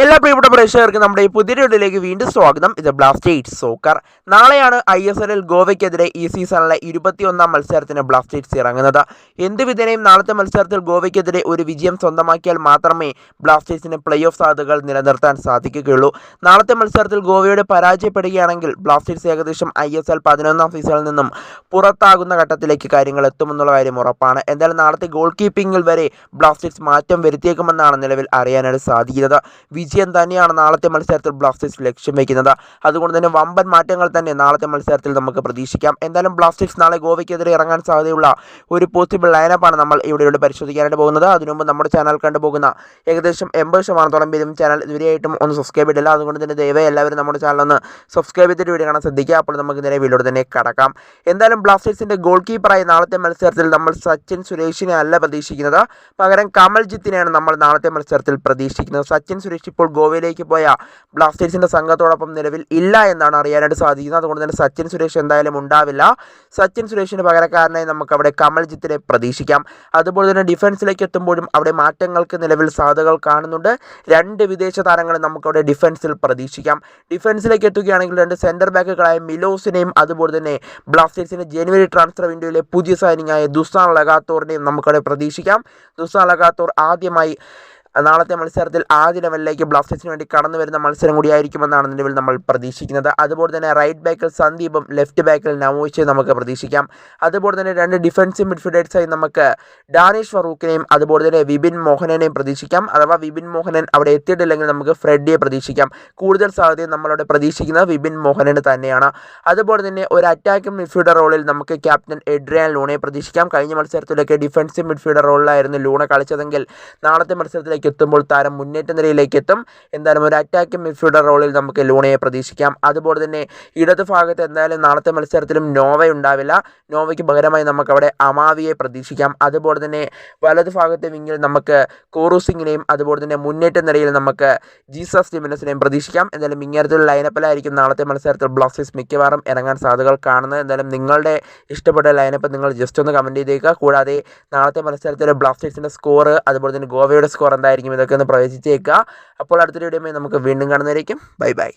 എല്ലാ പ്രിയപ്പെട്ട പ്രേക്ഷകർക്കും നമ്മുടെ ഈ പുതിയ വീണ്ടും സ്വാഗതം. ഇത് ബ്ലാസ്റ്റേഴ്സ് സോക്കർ നാളെയാണ് ഐ എസ് എല്ലിൽ ഗോവയ്ക്കെതിരെ ഈ സീസണിലെ ഇരുപത്തിയൊന്നാം മത്സരത്തിന് ബ്ലാസ്റ്റേഴ്സ് ഇറങ്ങുന്നത്. എന്ത് വിധേനയും നാളത്തെ മത്സരത്തിൽ ഗോവയ്ക്കെതിരെ ഒരു വിജയം സ്വന്തമാക്കിയാൽ മാത്രമേ ബ്ലാസ്റ്റേഴ്സിന് പ്ലേ ഓഫ് സാധ്യതകൾ നിലനിർത്താൻ സാധിക്കുകയുള്ളൂ. നാളത്തെ മത്സരത്തിൽ ഗോവയോട് പരാജയപ്പെടുകയാണെങ്കിൽ ബ്ലാസ്റ്റേഴ്സ് ഏകദേശം ഐ എസ് എൽ പതിനൊന്നാം സീസണിൽ നിന്നും പുറത്താകുന്ന ഘട്ടത്തിലേക്ക് കാര്യങ്ങൾ എത്തുമെന്നുള്ള കാര്യം ഉറപ്പാണ്. എന്തായാലും നാളത്തെ ഗോൾ കീപ്പിംഗിൽ വരെ ബ്ലാസ്റ്റേഴ്സ് മാറ്റം വരുത്തിയേക്കുമെന്നാണ് നിലവിൽ അറിയാനായിട്ട് സാധിക്കുന്നത്. വിജയം തന്നെയാണ് നാളത്തെ മത്സരത്തിൽ ബ്ലാസ്റ്റേഴ്സ് ലക്ഷ്യം വയ്ക്കുന്നത് അതുകൊണ്ട് തന്നെ വമ്പൻ മാറ്റങ്ങൾ തന്നെ നാളത്തെ മത്സരത്തിൽ നമുക്ക് പ്രതീക്ഷിക്കാം. എന്തായാലും ബ്ലാസ്റ്റേഴ്സ് നാളെ ഗോവയ്ക്കെതിരെ ഇറങ്ങാൻ സാധ്യതയുള്ള ഒരു പോസിബിൾ ലൈനപ്പാണ് നമ്മൾ ഇവിടെയുള്ള പരിശോധിക്കാനായിട്ട് പോകുന്നത്. അതിനു മുമ്പ് നമ്മുടെ ചാനൽ കണ്ടുപോകുന്ന ഏകദേശം എൺപത് ശതമാനത്തോളം പേരും ചാനൽ ഇതുവരെയായിട്ടും ഒന്ന് സബ്സ്ക്രൈബ് ചെയ്തില്ല അതുകൊണ്ട് തന്നെ ദയവേ എല്ലാവരും നമ്മുടെ ചാനൽ ഒന്ന് സബ്സ്ക്രൈബ് ചെയ്തിട്ട് വീഡിയോ കാണാൻ ശ്രദ്ധിക്കുക. അപ്പോൾ നമുക്ക് നേരെ വീഡിയോട് തന്നെ കടക്കാം. എന്തായാലും ബ്ലാസ്റ്റേഴ്സിന്റെ ഗോൾ കീപ്പറായി നാളത്തെ മത്സരത്തിൽ നമ്മൾ സച്ചിൻ സുരേഷിനെ അല്ല പ്രതീക്ഷിക്കുന്നത്. പകരം കമൽജിത്തിനെയാണ് നമ്മൾ നാളത്തെ മത്സരത്തിൽ പ്രതീക്ഷിക്കുന്നത്. സച്ചിൻ സുരേഷ് ഇപ്പോൾ ഗോവയിലേക്ക് പോയ ബ്ലാസ്റ്റേഴ്സിന്റെ സംഘത്തോടൊപ്പം നിലവിൽ ഇല്ല എന്നാണ് അറിയാനായിട്ട് സാധിക്കുന്നത്. അതുകൊണ്ട് തന്നെ സച്ചിൻ സുരേഷ് എന്തായാലും ഉണ്ടാവില്ല. സച്ചിൻ സുരേഷിന് പകരക്കാരനായി നമുക്ക് അവിടെ കമൽജിത്തിനെ പ്രതീക്ഷിക്കാം. അതുപോലെ തന്നെ ഡിഫൻസിലേക്ക് എത്തുമ്പോഴും അവിടെ മാറ്റങ്ങൾക്ക് നിലവിൽ സാധ്യതകൾ കാണുന്നുണ്ട്. രണ്ട് വിദേശ താരങ്ങളെ നമുക്കവിടെ ഡിഫൻസിൽ പ്രതീക്ഷിക്കാം. ഡിഫൻസിലേക്ക് എത്തുകയാണെങ്കിൽ രണ്ട് സെന്റർ ബാക്കുകളായ മിലോസിനെയും അതുപോലെ തന്നെ ബ്ലാസ്റ്റേഴ്സിന്റെ ജനുവരി ട്രാൻസ്ഫർ വിൻഡോയിലെ പുതിയ സൈനിങ് ആയ ദുസാൻ ലഗാത്തോറിനെയും നമുക്കവിടെ പ്രതീക്ഷിക്കാം. ദുസാൻ ലഗാത്തോർ ആദ്യമായി നാളത്തെ മത്സരത്തിൽ ആദ്യ ലെവലിലേക്ക് ബ്ലാസ്റ്റേഴ്സിന് വേണ്ടി കടന്നു വരുന്ന മത്സരം കൂടിയായിരിക്കുമെന്നാണ് നിലവിൽ നമ്മൾ പ്രതീക്ഷിക്കുന്നത്. അതുപോലെ തന്നെ റൈറ്റ് ബാക്കിൽ സന്ദീപും ലെഫ്റ്റ് ബാക്കിൽ നവോയിച്ച് നമുക്ക് പ്രതീക്ഷിക്കാം. അതുപോലെ തന്നെ രണ്ട് ഡിഫൻസീവ് മിഡ്ഫീൽഡേഴ്സായി നമുക്ക് ഡാനിഷ് ഫറൂഖിനെയും അതുപോലെ തന്നെ വിപിൻ മോഹനനെയും പ്രതീക്ഷിക്കാം. അഥവാ വിപിൻ മോഹനൻ അവിടെ എത്തിയിട്ടില്ലെങ്കിൽ നമുക്ക് ഫ്രെഡിയെ പ്രതീക്ഷിക്കാം. കൂടുതൽ സാധ്യത നമ്മളവിടെ പ്രതീക്ഷിക്കുന്നത് വിപിൻ മോഹനന് തന്നെയാണ്. അതുപോലെ തന്നെ ഒരു അറ്റാക്കിംഗ് മിഡ്ഫീൽഡർ റോളിൽ നമുക്ക് ക്യാപ്റ്റൻ എഡ്രിയാൻ ലൂണയെ പ്രതീക്ഷിക്കാം. കഴിഞ്ഞ മത്സരത്തിലൊക്കെ ഡിഫൻസീവ് മിഡ്ഫീൽഡർ റോളിലായിരുന്നു ലൂണ കളിച്ചതെങ്കിൽ നാളത്തെ മത്സരത്തിലേക്ക് എത്തുമ്പോൾ താരം മുന്നേറ്റ നിലയിലേക്ക് എത്തും എന്തായാലും ഒരു അറ്റാക്കിംഗ് മിഡ്ഫീൽഡർ റോളിൽ നമുക്ക് ലൂണയെ പ്രതീക്ഷിക്കാം. അതുപോലെ തന്നെ ഇടത് ഭാഗത്ത് എന്തായാലും നാളത്തെ മത്സരത്തിലും നോവ ഉണ്ടാവില്ല. നോവയ്ക്ക് പകരമായി നമുക്ക് അവിടെ അമാവിയെ പ്രതീക്ഷിക്കാം. അതുപോലെ തന്നെ വലത് ഭാഗത്തെ വിങ്ങിൽ നമുക്ക് കോറു സിംഗിനെയും അതുപോലെ തന്നെ മുന്നേറ്റ നിലയിൽ നമുക്ക് ജീസസ് ഡിമിനസിനെയും പ്രതീക്ഷിക്കാം. എന്തായാലും ഇങ്ങനത്തെ ലൈനപ്പിലായിരിക്കും നാളത്തെ മത്സരത്തിൽ ബ്ലാസ്റ്റേഴ്സ് മിക്കവാറും ഇറങ്ങാൻ സാധ്യതകൾ കാണുന്നത്. എന്തായാലും നിങ്ങളുടെ ഇഷ്ടപ്പെട്ട ലൈനപ്പ് നിങ്ങൾ ജസ്റ്റ് ഒന്ന് കമന്റ് ചെയ്തേക്കുക. കൂടാതെ നാളത്തെ മത്സരത്തിൽ ബ്ലാസ്റ്റേഴ്സിന്റെ സ്കോർ അതുപോലെ തന്നെ ഗോവയുടെ സ്കോർ എന്തായിരിക്കും ഇതൊക്കെ ഒന്ന് പ്രവചിച്ചേക്കുക. അപ്പോൾ അടുത്തൊരു വീഡിയോ നമുക്ക് വീണ്ടും കാണുന്നതായിരിക്കും ബൈ ബൈ.